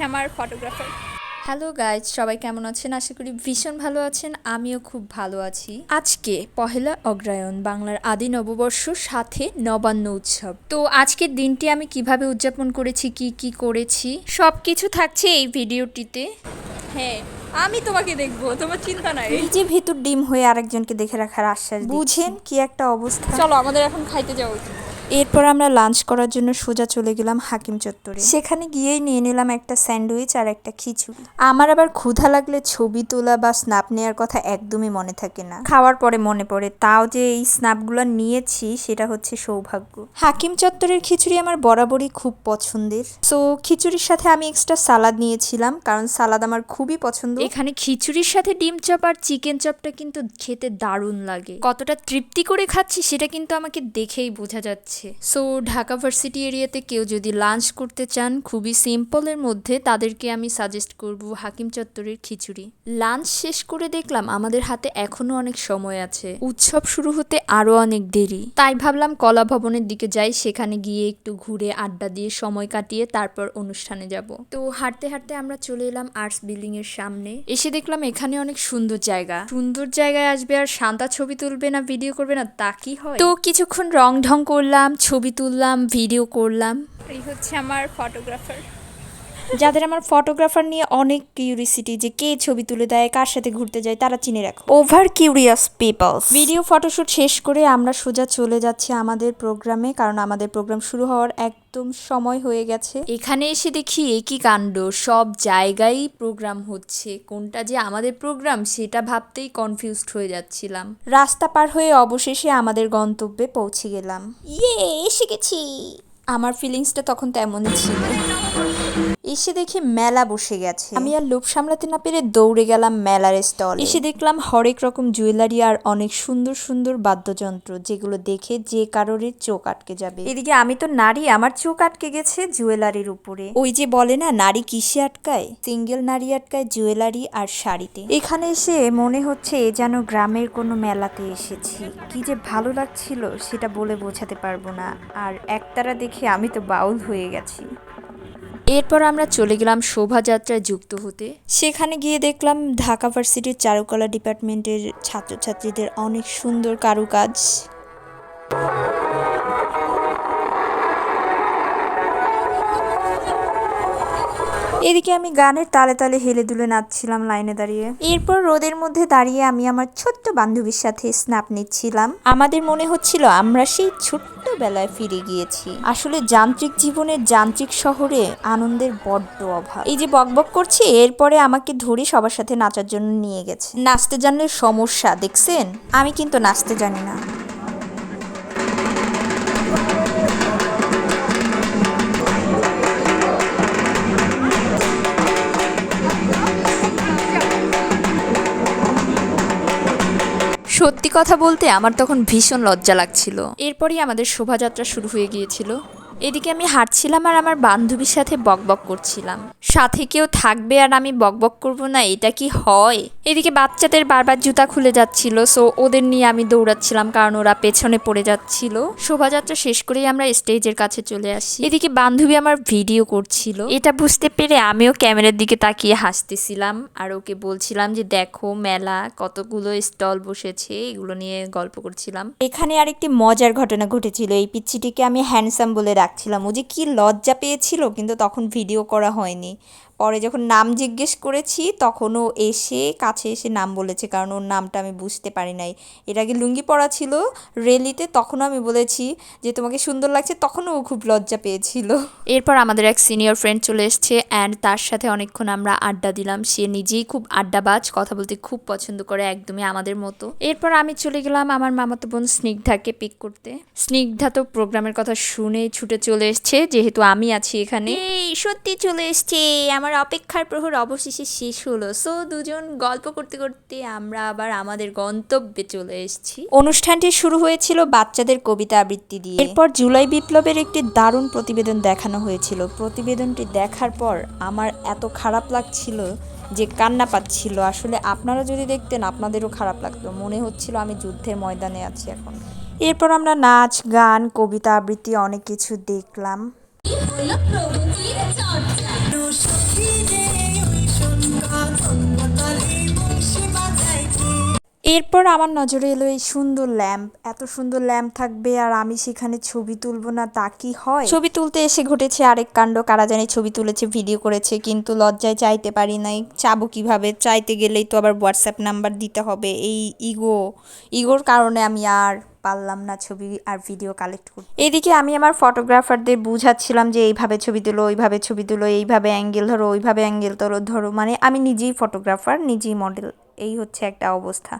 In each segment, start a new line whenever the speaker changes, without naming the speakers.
হচ্ছে আমার photographer
hello guys সবাই কেমন আছেন? আশা করি ভীষণ ভালো আছেন। আমিও খুব ভালো আছি। আজকে পহেলা অগ্রায়ণ বাংলার আদি নববর্ষ সাথে নবান্ন উৎসব। তো আজকের দিনটি আমি কীভাবে উদযাপন করেছি কি কি করেছি সব কিছু থাকছে এই ভিডিওটিতে।
হ্যাঁ আমি তোমাকে দেখব তোমার চিন্তা নাই।
যে ভিতর ডিম হয়ে আরেকজনকে দেখে রাখার আশ্বাস বুঝেন কি একটা অবস্থা।
চলো আমাদের এখন খাইতে যাওয়া উচিত।
এরপর আমরা লাঞ্চ করার জন্য সোজা চলে গেলাম হাকিম চত্বরে। সেখানে গিয়েই নিয়ে নিলাম একটা স্যান্ডউইচ আর একটা খিচুড়ি। আমার আবার ক্ষুধা লাগলে ছবি তোলা বা স্ন্যাপ নেওয়ার কথা একদমই মনে থাকে না। খাওয়ার পরে মনে পড়ে, তাও যে এই স্নাপগুলো নিয়েছি সেটা হচ্ছে সৌভাগ্য। হাকিম চত্বরের খিচুড়ি আমার বরাবরই খুব পছন্দের। সো খিচুড়ির সাথে আমি এক্সট্রা সালাদ নিয়েছিলাম, কারণ সালাদ আমার খুবই পছন্দ। এখানে খিচুড়ির সাথে ডিম চপ আর চিকেন চপটা কিন্তু খেতে দারুণ লাগে। কতটা তৃপ্তি করে খাচ্ছি সেটা কিন্তু আমাকে দেখেই বোঝা যাচ্ছে। সো ঢাকা ভার্সিটি এরিয়াতে কেউ যদি লাঞ্চ করতে চান, খুবই সিম্পলের মধ্যে তাদেরকে আমি সাজেস্ট করব হাকিম চত্বরের খিচুড়ি। লাঞ্চ শেষ করে দেখলাম আমাদের হাতে এখনও অনেক সময় আছে। উৎসব শুরু হতে আরও অনেক দেরি। তাই ভাবলাম কলা ভবনের দিকে যাই, সেখানে গিয়ে একটু ঘুরে আড্ডা দিয়ে সময় কাটিয়ে তারপর অনুষ্ঠানে যাব। তো, হাঁটতে হাঁটতে আমরা চলে এলাম আর্টস বিল্ডিং এর সামনে। এসে দেখলাম এখানে অনেক সুন্দর জায়গা। সুন্দর জায়গায় আসবে আর শান্তা ছবি তুলবে না ভিডিও করবে না, তা কি হয়? তো, কিছুক্ষণ রং ঢং করলাম ছবি তুললাম ভিডিও করলাম।
এই হচ্ছে আমার ফটোগ্রাফার
যাদের আমার ফটোগ্রাফার নিয়ে অনেক কিউরিসিটি যে কে ছবি তুলে দেয় কার সাথে ঘুরতে যায় তারা চিনে রাখো। Over curious peoples video photoshoot শেষ করে আমরা সোজা চলে যাচ্ছি আমাদের প্রোগ্রামে কারণ আমাদের প্রোগ্রাম শুরু হওয়ার একদম সময় হয়ে গেছে। এখানে এসে দেখি একই কাণ্ড সব জায়গায় প্রোগ্রাম হচ্ছে। কোনটা যে আমাদের প্রোগ্রাম সেটা ভাবতেই কনফিউজড হয়ে যাচ্ছিলাম। রাস্তা পার হয়ে অবশেষে আমাদের গন্তব্যে পৌঁছে গেলাম। ইয়ে এসে গেছি। আমার ফিলিংসটা তখন তেমনই ছিল। এসে দেখি মেলা বসে গেছে। আমি আর লোভ সামলাতে না পেরে দৌড়ে গেলাম মেলার স্টল। এসে দেখলাম হরেক রকম জুয়েলারি আর অনেক সুন্দর সুন্দর বাদ্যযন্ত্র যেগুলো দেখে যে কারোর চোখ আটকে যাবে। এদিকে আমি তো নারী আমার চোখ আটকে গেছে জুয়েলারির উপরে। ওই যে বলে না নারী কিসে আটকায়? সিঙ্গেল নারী আটকায় জুয়েলারি আর শাড়িতে। এখানে এসে মনে হচ্ছে যেন গ্রামের কোনো মেলাতে এসেছি। কি যে ভালো লাগছিল সেটা বলে বোঝাতে পারব না। আর একতারা দেখে আমি তো বাউল হয়ে গেছি। এরপর আমরা চলে গেলাম শোভাযাত্রায় যুক্ত হতে। সেখানে গিয়ে দেখলাম ঢাকা ভার্সিটির চারুকলা ডিপার্টমেন্টের ছাত্রছাত্রীদের অনেক সুন্দর কারুকাজ। এদিকে আমি গানের তালে তালে হেলে দুলে নাচছিলাম লাইনে দাঁড়িয়ে। এরপর রোদের মধ্যে দাঁড়িয়ে আমি আমার ছোট্ট বান্ধবীর সাথে স্ন্যাপ নিচ্ছিলাম। আমাদের মনে হচ্ছিল আমরা সেই ছোট্টবেলায় ফিরে গিয়েছি। আসলে যান্ত্রিক জীবনের যান্ত্রিক শহরে আনন্দের বড্ড অভাব। এই যে বকবক করছি, এরপরে আমাকে ধরে সবার সাথে নাচার জন্য নিয়ে গেছে। নাচতে জানলে সমস্যা, দেখছেন? আমি কিন্তু নাচতে জানি না। সত্যি কথা বলতে আমার তখন ভীষণ লজ্জা লাগছিল। এরপরই আমাদের শোভাযাত্রা শুরু হয়ে গিয়েছিল। এদিকে আমি হাঁটছিলাম আর আমার বান্ধবীর সাথে বকবক করছিলাম। সাথে কেউ থাকবে আর আমি বকবক করব না, এটা কি হয়? এদিকে বাচ্চাদের বারবার জুতা খুলে যাচ্ছিল সো ওদের নিয়ে আমি দৌড়াচ্ছিলাম কারণ ওরা পেছনে পড়ে যাচ্ছিল। শোভাযাত্রা শেষ করেই আমরা স্টেজের কাছে চলে আসি। এদিকে বান্ধবী আমার ভিডিও করছিল। এটা বুঝতে পেরে আমিও ক্যামেরার দিকে তাকিয়ে হাসতেছিলাম আর ওকে বলছিলাম যে, দেখো মেলা, কতগুলো স্টল বসেছে, এগুলো নিয়ে গল্প করছিলাম। এখানে আরেকটি মজার ঘটনা ঘটেছিল। এই পিচ্ছিটিকে আমি হ্যান্ডসাম বলে রাখছিলাম ও যে কি লজ্জা পেয়েছিল কিন্তু তখন ভিডিও করা হয়নি। পরে যখন নাম জিজ্ঞেস করেছি তখনও এসে কাছে এসে নাম বলেছে কারণ ওর নামটা আমি বুঝতে পারি নাই। এর আগে লুঙ্গি পরা ছিল রেলিতে তখনও আমি বলেছি যে তোমাকে সুন্দর লাগছে। তখনও ও খুব লজ্জা পেয়েছিল। এরপর আমাদের এক সিনিয়র ফ্রেন্ড চলে এসছে অ্যান্ড তার সাথে অনেকক্ষণ আমরা আড্ডা দিলাম। সে নিজেই খুব আড্ডাবাজ কথা বলতে খুব পছন্দ করে একদমই আমাদের মতো। এরপর আমি চলে গেলাম আমার মামাতো বোন স্নিগ্ধাকে পিক করতে। স্নিগ্ধা তো প্রোগ্রামের কথা শুনে ছুটে চলে এসছে যেহেতু আমি আছি এখানে। এই সত্যি চলে এসছে। আমার অপেক্ষার প্রহর অবশেষে শেষ হলো। সো দুজন গল্প করতে করতে আমরা আবার আমাদের গন্তব্যে চলে এসেছি। অনুষ্ঠানটি শুরু হয়েছিল বাচ্চাদের কবিতা আবৃত্তি দিয়ে। এরপর জুলাই বিপ্লবের একটি দারুণ প্রতিবেদন দেখানো হয়েছিল। প্রতিবেদনটি দেখার পর আমার এত খারাপ লাগছিল যে কান্না পাচ্ছিল। আসলে আপনারা যদি দেখতেন আপনাদেরও খারাপ লাগতো। মনে হচ্ছিল আমি যুদ্ধের ময়দানে আছি এখন। এরপর আমরা নাচ গান কবিতা আবৃত্তি অনেক কিছু দেখলাম। এরপর আমার নজরে এলো এই সুন্দর ল্যাম্প। এত সুন্দর ল্যাম্প থাকবে আর আমি সেখানে ছবি তুলবো না, তা কি হয়? ছবি তুলতে এসে ঘটেছে আরেক কাণ্ড। কারা জানি ছবি তুলেছে, ভিডিও করেছে, কিন্তু লজ্জায় চাইতে পারি নাই। চাবো কীভাবে? চাইতে গেলেই তো আবার হোয়াটসঅ্যাপ নাম্বার দিতে হবে। এই ইগো, ইগোর কারণে আমি আর পারলাম না ছবি আর ভিডিও কালেক্ট করতে। এদিকে আমি আমার ফটোগ্রাফারদের বুঝাচ্ছিলাম যে এইভাবে ছবি তুলো, ওইভাবে ছবি তুলো, এইভাবে অ্যাঙ্গেল ধরো, ওইভাবে অ্যাঙ্গেল তোলো, ধরো মানে আমি নিজেই ফটোগ্রাফার নিজেই মডেল এই হচ্ছে একটা অবস্থা।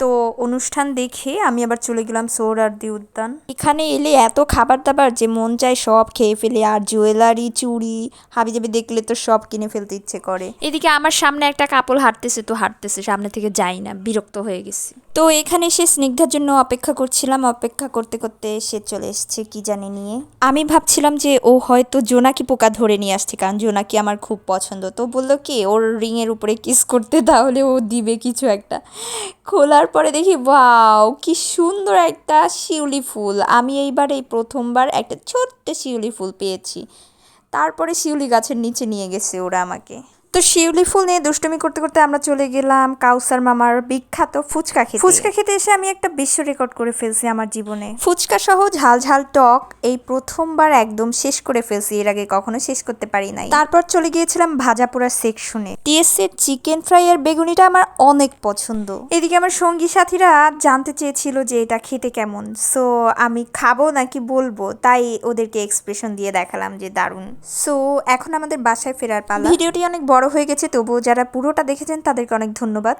তো অনুষ্ঠান দেখে আমি আবার চলে গেলাম সৌরার্দি উদ্যান। এখানে এলে এত খাবার দাবার যে মন চায় সব খেয়ে ফেলে, আর জুয়েলারি চুড়ি, হাবিজাবি দেখলে তো সব কিনে ফেলতে ইচ্ছে করে। এদিকে আমার সামনে একটা কাপল হাঁটতেছে, তো হাঁটতেছে, সামনে থেকে যাই না, বিরক্ত হয়ে গেছি। তো এখানে সে স্নিগ্ধার জন্য অপেক্ষা করছিলাম। অপেক্ষা করতে করতে সে চলে এসেছে কি জানে নিয়ে। আমি ভাবছিলাম যে ও হয়তো জোনাকি পোকা ধরে নিয়ে আসছে, কারণ জোনাকি আমার খুব পছন্দ। তো বলল কি, ওর রিংয়ের উপরে কিস করতে, তাহলে ও দিবে কিছু একটা। খোলার পরে দেখি, ওয়াও, কি সুন্দর একটা শিউলি ফুল। আমি এইবার এই প্রথমবার একটা ছোট্ট শিউলি ফুল পেয়েছি। তারপরে শিউলি গাছের নিচে নিয়ে গেছে ওরা আমাকে। তো শিউলি ফুল নিয়ে দুষ্টুমি করতে করতে আমরা চলে গেলাম কাউসার মামার বিখ্যাত ফুচকা খেতে। ফুচকা খেতে এসে আমি একটা বিশ্ব রেকর্ড করে ফেলছি আমার জীবনে। ফুচকা সহ ঝাল ঝাল টক এই প্রথমবার একদম শেষ করে ফেলছি এর আগে কখনো শেষ করতে পারি নাই। তারপর চলে গিয়েছিলাম ভাজা পোড়া সেকশনে। টিএসসির চিকেন ফ্রাই আর বেগুনিটা আমার অনেক পছন্দ। এদিকে আমার সঙ্গী সাথীরা জানতে চেয়েছিল যে এটা খেতে কেমন। সো আমি খাব নাকি বলব তাই ওদেরকে এক্সপ্রেশন দিয়ে দেখালাম যে দারুণ। সো এখন আমাদের বাসায় ফেরার পালা। ভিডিওটি অনেক বড় হয়ে গেছে তবুও যারা পুরোটা দেখেছেন তাদেরকে অনেক ধন্যবাদ।